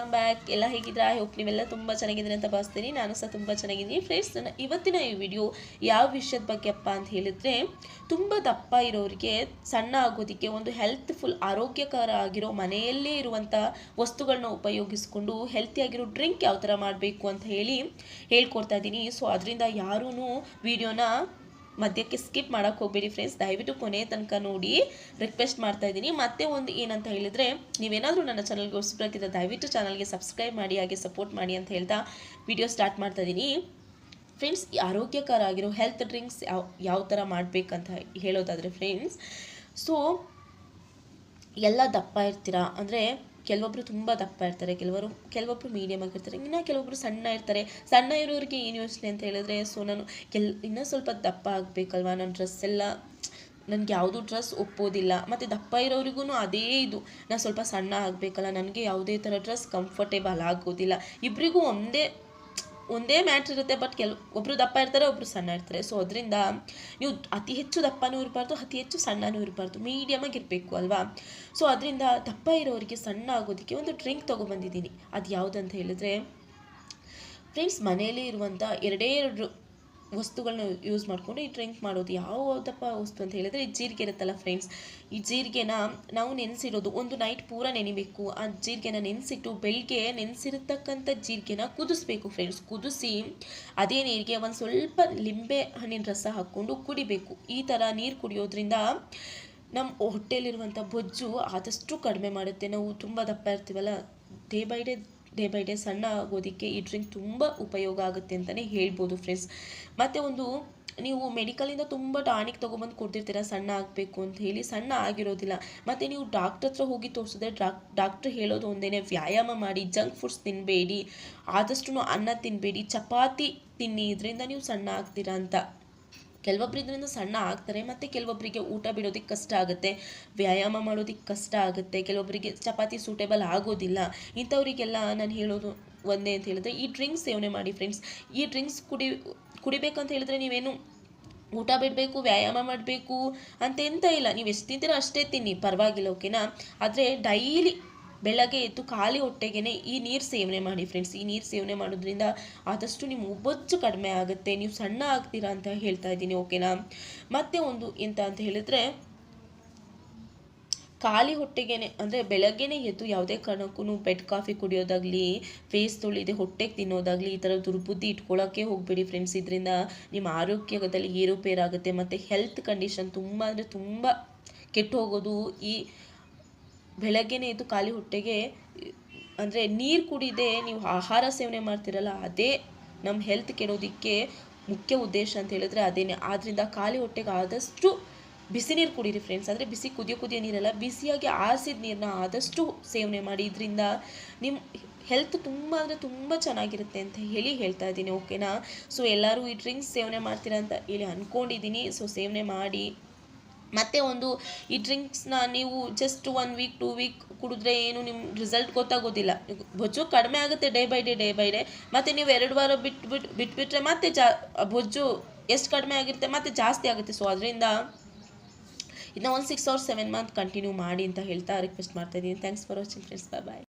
Welcome back ಎಲ್ಲ ಹೇಗಿದ್ರೆ I hope ನೀವೆಲ್ಲ ತುಂಬ ಚೆನ್ನಾಗಿದ್ದೀರಿ ಅಂತ ಭಾವಿಸ್ತೀನಿ. ನಾನು ಸಹ ತುಂಬ ಚೆನ್ನಾಗಿದ್ದೀನಿ. ಫ್ರೆಂಡ್ಸ್ ನನ್ನ ಇವತ್ತಿನ ಈ ವಿಡಿಯೋ ಯಾವ ವಿಷಯದ ಬಗ್ಗೆಪ್ಪ ಅಂತ ಹೇಳಿದ್ರೆ, ತುಂಬ ದಪ್ಪ ಇರೋರಿಗೆ, ಸಣ್ಣ ಆಗೋದಕ್ಕೆ ಒಂದು ಹೆಲ್ತ್ಫುಲ್ ಆರೋಗ್ಯಕರ ಆಗಿರೋ ಮನೆಯಲ್ಲೇ ಇರುವಂಥ ವಸ್ತುಗಳನ್ನ ಉಪಯೋಗಿಸ್ಕೊಂಡು ಹೆಲ್ತಿಯಾಗಿರೋ ಡ್ರಿಂಕ್ ಯಾವ ಥರ ಮಾಡಬೇಕು ಅಂತ ಹೇಳಿ ಹೇಳ್ಕೊಡ್ತಾ ಇದ್ದೀನಿ. ಸೊ ಅದರಿಂದ ಯಾರೂ ವಿಡಿಯೋನ ಮಧ್ಯಕ್ಕೆ ಸ್ಕಿಪ್ ಮಾಡೋಕ್ಕೆ ಹೋಗ್ಬೇಡಿ ಫ್ರೆಂಡ್ಸ್ ದಯವಿಟ್ಟು ಕೊನೆ ತನಕ ನೋಡಿ ರಿಕ್ವೆಸ್ಟ್ ಮಾಡ್ತಾ ಇದ್ದೀನಿ. ಮತ್ತೆ ಒಂದು ಏನಂತ ಹೇಳಿದರೆ, ನೀವೇನಾದರೂ ನನ್ನ ಚಾನಲ್ಗೆ ಹೊಸಬ್ರಾಗಿದ್ದರೆ ದಯವಿಟ್ಟು ಚಾನಲ್ಗೆ ಸಬ್ಸ್ಕ್ರೈಬ್ ಮಾಡಿ, ಹಾಗೆ ಸಪೋರ್ಟ್ ಮಾಡಿ ಅಂತ ಹೇಳ್ತಾ ವಿಡಿಯೋ ಸ್ಟಾರ್ಟ್ ಮಾಡ್ತಾ ಇದ್ದೀನಿ. ಫ್ರೆಂಡ್ಸ್ ಆರೋಗ್ಯಕರ ಆಗಿರೋ ಹೆಲ್ತ್ ಡ್ರಿಂಕ್ಸ್ ಯಾವ ಯಾವ ಥರ ಮಾಡಬೇಕಂತ ಹೇಳೋದಾದರೆ ಫ್ರೆಂಡ್ಸ್ ಸೊ ಎಲ್ಲ ದಪ್ಪ ಇರ್ತೀರಾ? ಅಂದರೆ ಕೆಲವೊಬ್ರು ತುಂಬ ದಪ್ಪ ಇರ್ತಾರೆ, ಕೆಲವರು, ಕೆಲವೊಬ್ರು ಮೀಡಿಯಮ್ ಆಗಿರ್ತಾರೆ ಇನ್ನು ಕೆಲವೊಬ್ರು ಸಣ್ಣ ಇರ್ತಾರೆ. ಸಣ್ಣ ಇರೋರಿಗೆ ಏನು ಯೋಚನೆ ಅಂತ ಹೇಳಿದ್ರೆ ಸೊ ನಾನು ಕೆಲ್, ಇನ್ನೂ ಸ್ವಲ್ಪ ದಪ್ಪ ಆಗಬೇಕಲ್ವಾ ನನ್ನ ಡ್ರೆಸ್ ಎಲ್ಲ? ನನಗೆ ಯಾವುದು ಡ್ರೆಸ್ ಒಪ್ಪೋದಿಲ್ಲ. ಮತ್ತು ದಪ್ಪ ಇರೋರಿಗೂ ಅದೇ ಇದು. ನಾನು ಸ್ವಲ್ಪ ಸಣ್ಣ ಆಗಬೇಕಲ್ಲ, ನನಗೆ ಯಾವುದೇ ಥರ ಡ್ರೆಸ್ ಕಂಫರ್ಟೇಬಲ್ ಆಗೋದಿಲ್ಲ. ಇಬ್ಬರಿಗೂ ಒಂದೇ ಒಂದೇ ಮ್ಯಾಟ್ರ್ ಇರುತ್ತೆ, ಬಟ್ ಕೆಲ ಒಬ್ಬರು ದಪ್ಪ ಇರ್ತಾರೆ ಒಬ್ಬರು ಸಣ್ಣ ಇರ್ತಾರೆ. ಸೊ ಅದರಿಂದ ನೀವು ಅತಿ ಹೆಚ್ಚು ದಪ್ಪನೂ ಇರಬಾರ್ದು, ಅತಿ ಹೆಚ್ಚು ಸಣ್ಣನೂ ಇರಬಾರ್ದು. ಮೀಡಿಯಮಾಗಿ ಇರಬೇಕು, ಅಲ್ವಾ? ಸೊ ಅದರಿಂದ ದಪ್ಪ ಇರೋರಿಗೆ ಸಣ್ಣ ಆಗೋದಕ್ಕೆ ಒಂದು ಡ್ರಿಂಕ್ ತೊಗೊಬಂದಿದ್ದೀನಿ. ಅದು ಯಾವುದಂತ ಹೇಳಿದ್ರೆ, ಫ್ರೆಂಡ್ಸ್, ಮನೆಯಲ್ಲಿ ಇರುವಂಥ ಎರಡೇ ಎರಡು ವಸ್ತುಗಳನ್ನ ಯೂಸ್ ಮಾಡಿಕೊಂಡು ಈ ಡ್ರಿಂಕ್ ಮಾಡೋದು ಯಾವುದಪ್ಪ ವಸ್ತು ಅಂತ ಹೇಳಿದ್ರೆ ಈ ಜೀರಿಗೆ ಇರುತ್ತಲ್ಲ ಫ್ರೆಂಡ್ಸ್ ಈ ಜೀರಿಗೆನ ನಾವು ನೆನೆಸಿರೋದು ಒಂದು ನೈಟ್ ಪೂರ ನೆನಿಬೇಕು. ಆ ಜೀರಿಗೆನ ನೆನೆಸಿಟ್ಟು ಬೆಳಗ್ಗೆ ನೆನೆಸಿರತಕ್ಕಂಥ ಜೀರಿಗೆನ ಕುದಿಸ್ಬೇಕು ಫ್ರೆಂಡ್ಸ್ ಕುದಿಸಿ ಅದೇ ನೀರಿಗೆ ಒಂದು ಸ್ವಲ್ಪ ಲಿಂಬೆ ಹಣ್ಣಿನ ರಸ ಹಾಕ್ಕೊಂಡು ಕುಡಿಬೇಕು. ಈ ಥರ ನೀರು ಕುಡಿಯೋದ್ರಿಂದ ನಮ್ಮ ಹೊಟ್ಟೆಯಲ್ಲಿರುವಂಥ ಬೊಜ್ಜು ಆದಷ್ಟು ಕಡಿಮೆ ಮಾಡುತ್ತೆ. ನಾವು ತುಂಬ ದಪ್ಪ ಇರ್ತೀವಲ್ಲ day by day day by day ಸಣ್ಣ ಆಗೋದಕ್ಕೆ ಈ ಡ್ರಿಂಕ್ ತುಂಬ ಉಪಯೋಗ ಆಗುತ್ತೆ ಅಂತಲೇ ಹೇಳ್ಬೋದು ಫ್ರೆಂಡ್ಸ್ ಮತ್ತು ಒಂದು, ನೀವು ಮೆಡಿಕಲಿಂದ ತುಂಬ ಟಾನಿಕ್ ತೊಗೊಬಂದು ಕೊಡ್ತಿರ್ತೀರ ಸಣ್ಣ ಆಗಬೇಕು ಅಂತ ಹೇಳಿ ಸಣ್ಣ ಆಗಿರೋದಿಲ್ಲ. ಮತ್ತು ನೀವು ಡಾಕ್ಟ್ರ್ ಹತ್ರ ಹೋಗಿ ತೋರಿಸಿದ್ರೆ ಡಾಕ್ಟರ್ ಹೇಳೋದು ಒಂದೇ ವ್ಯಾಯಾಮ ಮಾಡಿ ಜಂಕ್ ಫುಡ್ಸ್ ತಿನ್ನಬೇಡಿ ಆದಷ್ಟು ಅನ್ನ ತಿನ್ನಬೇಡಿ ಚಪಾತಿ ತಿನ್ನಿ, ಇದರಿಂದ ನೀವು ಸಣ್ಣ ಆಗ್ತೀರಾ ಅಂತ. ಕೆಲವೊಬ್ರು ಇದರಿಂದ ಸಣ್ಣ ಆಗ್ತಾರೆ, ಮತ್ತು ಕೆಲವೊಬ್ಬರಿಗೆ ಊಟ ಬಿಡೋದಕ್ಕೆ ಕಷ್ಟ ಆಗುತ್ತೆ, ವ್ಯಾಯಾಮ ಮಾಡೋದಕ್ಕೆ ಕಷ್ಟ ಆಗುತ್ತೆ ಕೆಲವೊಬ್ಬರಿಗೆ ಚಪಾತಿ ಸೂಟೇಬಲ್ ಆಗೋದಿಲ್ಲ. ಇಂಥವರಿಗೆಲ್ಲ ನಾನು ಹೇಳೋದು ಒಂದೇ ಅಂತ ಹೇಳಿದ್ರೆ, ಈ ಡ್ರಿಂಕ್ಸ್ ಸೇವನೆ ಮಾಡಿ ಫ್ರೆಂಡ್ಸ್ ಈ ಡ್ರಿಂಕ್ಸ್ ಕುಡಿ ಕುಡಿಬೇಕಂತ ಹೇಳಿದ್ರೆ ನೀವೇನು ಊಟ ಬಿಡಬೇಕು, ವ್ಯಾಯಾಮ ಮಾಡಬೇಕು ಅಂತ ಎಂತ ಇಲ್ಲ. ನೀವು ಎಷ್ಟು ತಿಂತೀರೋ ಅಷ್ಟೇ ತಿನ್ನಿ, ಪರವಾಗಿಲ್ಲ ಓಕೆನಾ ಆದರೆ ಡೈಲಿ ಬೆಳಗ್ಗೆ ಎದ್ದು ಖಾಲಿ ಹೊಟ್ಟೆಗೆ ಈ ನೀರು ಸೇವನೆ ಮಾಡಿ ಫ್ರೆಂಡ್ಸ್ ಈ ನೀರು ಸೇವನೆ ಮಾಡೋದ್ರಿಂದ ಆದಷ್ಟು ನಿಮ್ಮ ಬೊಜ್ಜು ಕಡಿಮೆ ಆಗುತ್ತೆ. ನೀವು ಸಣ್ಣ ಆಗ್ತೀರಾ ಅಂತ ಹೇಳ್ತಾ ಇದ್ದೀನಿ ಓಕೆನಾ ಮತ್ತೆ ಒಂದು ಎಂತ ಅಂತ ಹೇಳಿದ್ರೆ, ಖಾಲಿ ಹೊಟ್ಟೆಗೇನೆ, ಅಂದರೆ ಬೆಳಗ್ಗೆನೆ ಎದ್ದು ಯಾವುದೇ ಕಾರಣಕ್ಕೂ ಬೆಡ್ ಕಾಫಿ ಕುಡಿಯೋದಾಗಲಿ ಫೇಸ್ ತೊಳಿದೆ ಹೊಟ್ಟೆಗೆ ತಿನ್ನೋದಾಗಲಿ, ಈ ಥರ ದುರ್ಬುದ್ಧಿ ಇಟ್ಕೊಳ್ಳೋಕ್ಕೆ ಹೋಗಬೇಡಿ ಫ್ರೆಂಡ್ಸ್ ಇದರಿಂದ ನಿಮ್ಮ ಆರೋಗ್ಯದಲ್ಲಿ ಏರುಪೇರಾಗುತ್ತೆ. ಮತ್ತು ಹೆಲ್ತ್ ಕಂಡೀಷನ್ ತುಂಬ ಅಂದರೆ ತುಂಬ ಕೆಟ್ಟು ಹೋಗೋದು ಈ ಬೆಳಗ್ಗೆನೇ ಎದ್ದು ಖಾಲಿ ಹೊಟ್ಟೆಗೆ, ಅಂದರೆ ನೀರು ಕುಡಿದೆ, ನೀವು ಆಹಾರ ಸೇವನೆ ಮಾಡ್ತಿರಲ್ಲ, ಅದೇ ನಮ್ಮ ಹೆಲ್ತ್ ಕೆಡೋದಕ್ಕೆ ಮುಖ್ಯ ಉದ್ದೇಶ ಅಂತ ಹೇಳಿದ್ರೆ ಅದೇನೆ. ಆದ್ದರಿಂದ ಖಾಲಿ ಹೊಟ್ಟೆಗೆ ಆದಷ್ಟು ಬಿಸಿ ನೀರು ಕುಡೀರಿ ಫ್ರೆಂಡ್ಸ್ ಅಂದರೆ ಬಿಸಿ ಕುದಿಯೋ ಕುದಿಯೋ ನೀರಲ್ಲ, ಬಿಸಿಯಾಗಿ ಆರಿಸಿದ ನೀರನ್ನ ಆದಷ್ಟು ಸೇವನೆ ಮಾಡಿ. ಇದರಿಂದ ನಿಮ್ಮ ಹೆಲ್ತ್ ತುಂಬ ಅಂದರೆ ತುಂಬ ಚೆನ್ನಾಗಿರುತ್ತೆ ಅಂತ ಹೇಳಿ ಹೇಳ್ತಾ ಇದ್ದೀನಿ ಓಕೆನಾ ಸೊ ಎಲ್ಲರೂ ಈ ಡ್ರಿಂಕ್ಸ್ ಸೇವನೆ ಮಾಡ್ತೀರಾ ಅಂತ ಹೇಳಿ ಅಂದ್ಕೊಂಡಿದ್ದೀನಿ ಸೊ ಸೇವನೆ ಮಾಡಿ. ಮತ್ತು ಒಂದು ಈ ಡ್ರಿಂಕ್ಸ್ನ ನೀವು just one week two week ಕುಡಿದ್ರೆ ಏನು ನಿಮ್ಮ ರಿಸಲ್ಟ್ ಗೊತ್ತಾಗೋದಿಲ್ಲ. ಬೊಜ್ಜು ಕಡಿಮೆ ಆಗುತ್ತೆ day by day day by day ಮತ್ತು ನೀವು ಎರಡು ವಾರ ಬಿಟ್ಟು ಬಿಟ್ಟು ಬಿಟ್ಬಿಟ್ರೆ ಮತ್ತೆ ಜಾ ಬೊಜ್ಜು ಎಷ್ಟು ಕಡಿಮೆ ಆಗಿರುತ್ತೆ ಮತ್ತೆ ಜಾಸ್ತಿ ಆಗುತ್ತೆ. ಸೊ ಅದರಿಂದ ಇನ್ನು ಒಂದು six hour seven month continue ಮಾಡಿ ಅಂತ ಹೇಳ್ತಾ ರಿಕ್ವೆಸ್ಟ್ ಮಾಡ್ತಾಯಿದ್ದೀನಿ thanks for watching friends bye bye